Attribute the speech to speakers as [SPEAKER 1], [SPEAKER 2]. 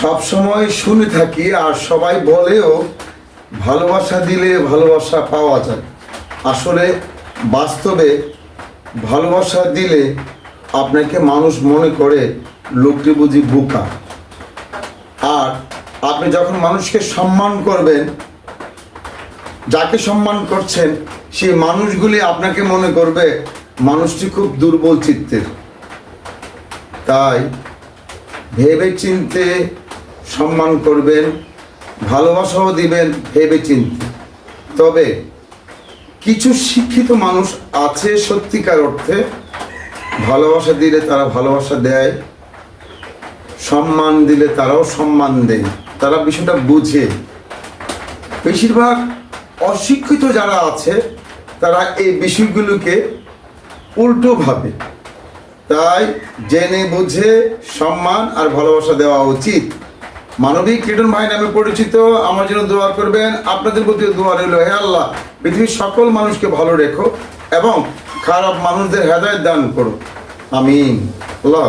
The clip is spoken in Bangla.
[SPEAKER 1] সব সময় শুনে থাকি আর সবাই বলেও ভালোবাসা দিলে ভালোবাসা পাওয়া যায়। আসলে বাস্তবে ভালোবাসা দিলে আপনাকে মানুষ মনে করে লোকটি বুঝি বোকা। আর আপনি যখন মানুষকে সম্মান করবেন, যাকে সম্মান করছেন, সেই মানুষগুলি আপনাকে মনে করবে মানুষটি খুব দুর্বল চিত্তের। তাই ভেবে চিনতে সম্মান করবেন, ভালোবাসাও দিবেন ভেবে চিনতে তবে কিছু শিক্ষিত মানুষ আছে সত্যিকার অর্থে, ভালোবাসা দিলে তারা ভালোবাসা দেয়, সম্মান দিলে তারাও সম্মান দেয়। তারা বিষয়টা বুঝে। বেশিরভাগ অশিক্ষিত যারা আছে, তারা এই বিষয়গুলোকে উল্টো ভাবে। তাই জেনে বুঝে সম্মান আর ভালোবাসা দেওয়া উচিত। মানবিক কীর্তন ভাই নামে পরিচিত, আমার জন্য দোয়া করবেন। আপনাদের প্রতি দোয়া রইল, হে আল্লাহ, পৃথিবীর সকল মানুষকে ভালো রেখো এবং খারাপ মানুষদের হেদায়ত দান করো। আমিন। আল্লাহ।